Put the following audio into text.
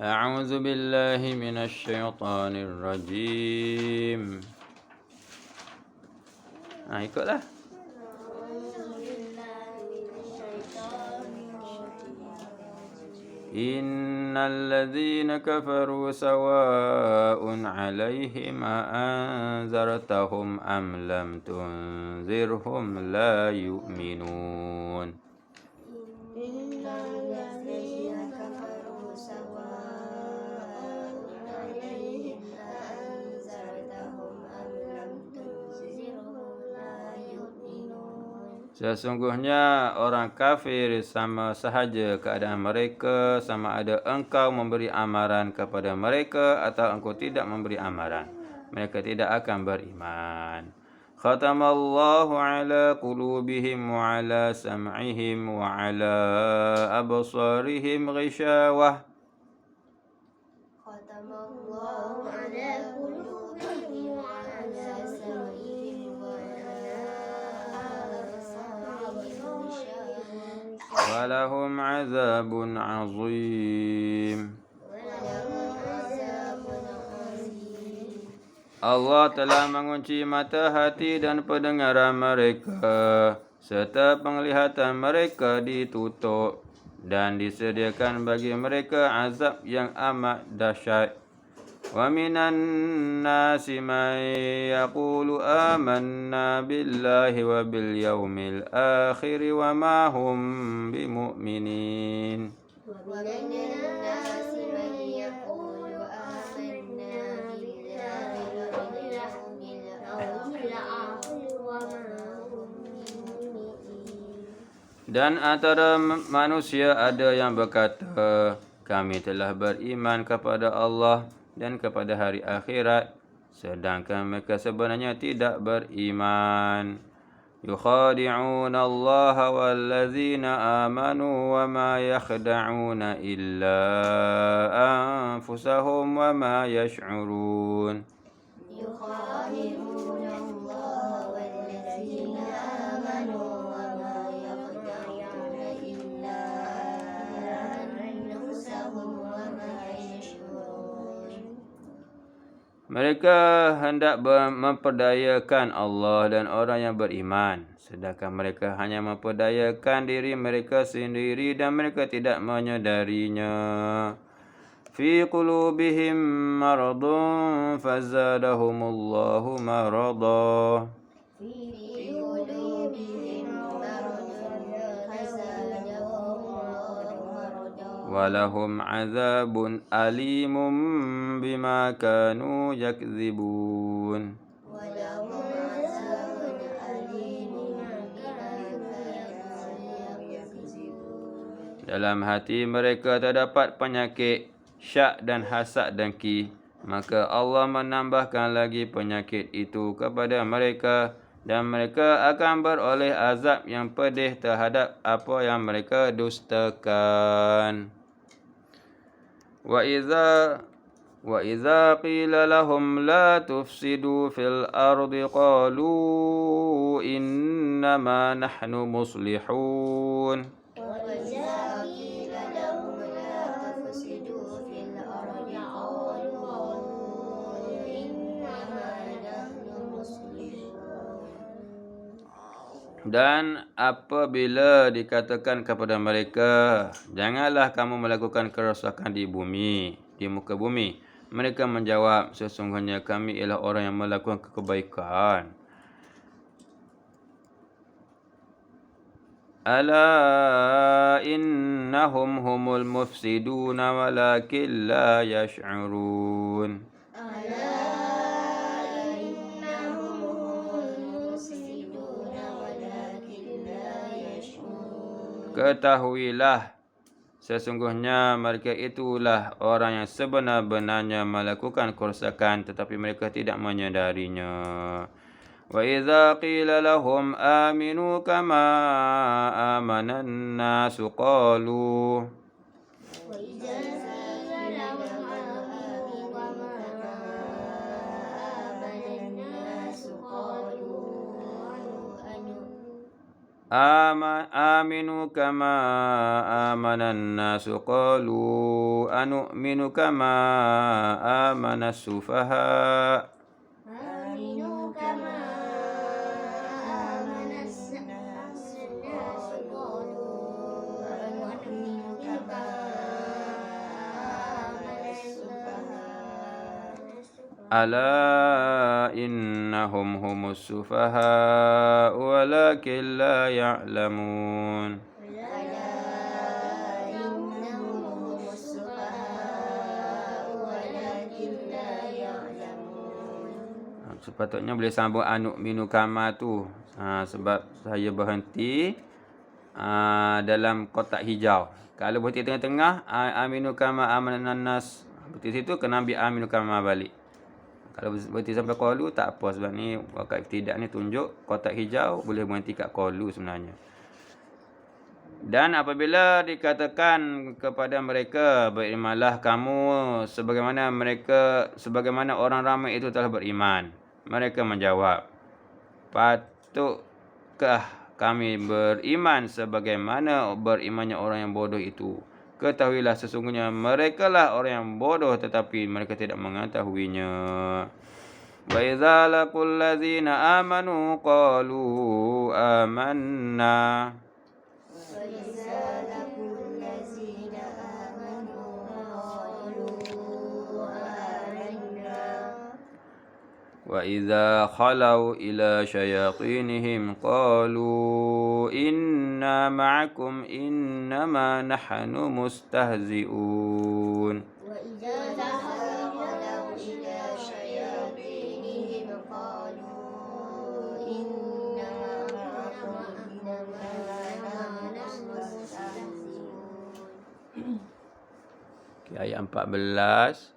أعوذ بالله من الشيطان الرجيم Ha, ikutlah. إن الذين كفروا سواء عليهم أنذرتهم أم لم تنذرهم لا يؤمنون Sesungguhnya orang kafir sama sahaja keadaan mereka sama ada engkau memberi amaran kepada mereka atau engkau tidak memberi amaran. Mereka tidak akan beriman. Khatamallahu ala qulubihim wa ala sam'ihim wa ala absarihim ghishawah. Khatamallahu ولهم عذاب عظيم. ولهم عذاب عظيم Allah telah mengunci mata hati dan pendengaran mereka serta penglihatan mereka ditutup dan disediakan bagi mereka azab yang amat dahsyat. Wa minan nasi man yaqulu amanna billahi wa bil yawmil akhir wa ma hum bimu'minin. ومن الناس من يقول آمنا بالله واليوم الآخر وما هم بمؤمنين Dan antara m- manusia ada yang berkata, kami telah beriman kepada Allah dan kepada hari akhirat sedangkan mereka sebenarnya tidak beriman. Yukhadi'una Allah wallazina amanu wa ma yakhda'una illa anfusahum wa ma yash'urun. Yukhadi'una Mereka hendak memperdayakan Allah dan orang yang beriman. Sedangkan mereka hanya memperdayakan diri mereka sendiri dan mereka tidak menyedarinya. Fi qulubihim maradun fazadahumullahu maradah. Fi qulubihim maradun fazadahumullahu maradah. ولهم عذاب أليم بما كانوا يكذبون. ولهم عذاب أليم بما كانوا يكذبون Dalam hati mereka terdapat penyakit syak dan hasad dengki. Maka Allah menambahkan lagi penyakit itu kepada mereka dan mereka akan beroleh azab yang pedih terhadap apa yang mereka dustakan. Wa idza wa idza qila lahum la tufsidu fil ardi qalu innama nahnu muslihun. Dan apabila dikatakan kepada mereka, janganlah kamu melakukan kerosakan di bumi, di muka bumi. Mereka menjawab, sesungguhnya kami ialah orang yang melakukan kebaikan. Ala innahum humul mufsidun walakin la yash'urun. Ketahuilah, sesungguhnya mereka itulah orang yang sebenar-benarnya melakukan kerosakan tetapi mereka tidak menyadarinya. Wa idza qila lahum aminu kama amana an-nasu qalu آمنوا كما آمن الناس. قالوا أنؤمن كما آمن السفهاء. ألا إنهم هم السفهاء ولكن لا يعلمون ألا إنهم هم السفهاء ولكن لا يعلمون Sepatutnya boleh sambung anuk minu kama tu. Ha, sebab saya berhenti ha, dalam kotak hijau. Kalau berhenti tengah-tengah, a- aminu kama amanan nas. Berhenti situ kena ambil aminu kama balik. Kalau berhenti sampai qalu tak apa sebab ni wakat tidak ni tunjuk kotak hijau boleh berhenti kat qalu sebenarnya. Dan apabila dikatakan kepada mereka berimanlah kamu sebagaimana mereka sebagaimana orang ramai itu telah beriman. Mereka menjawab, patutkah kami beriman sebagaimana berimannya orang yang bodoh itu? Ketahuilah sesungguhnya mereka lah orang yang bodoh tetapi mereka tidak mengetahuinya. Wa idza laqul ladzina amanu qalu amanna. وإذا خلوا إلى شياطينهم قالوا إنا معكم إنما نحن مستهزئون وإذا خلوا إلى شياطينهم قالوا إنما معكم إنما نحن مستهزئون ayat 14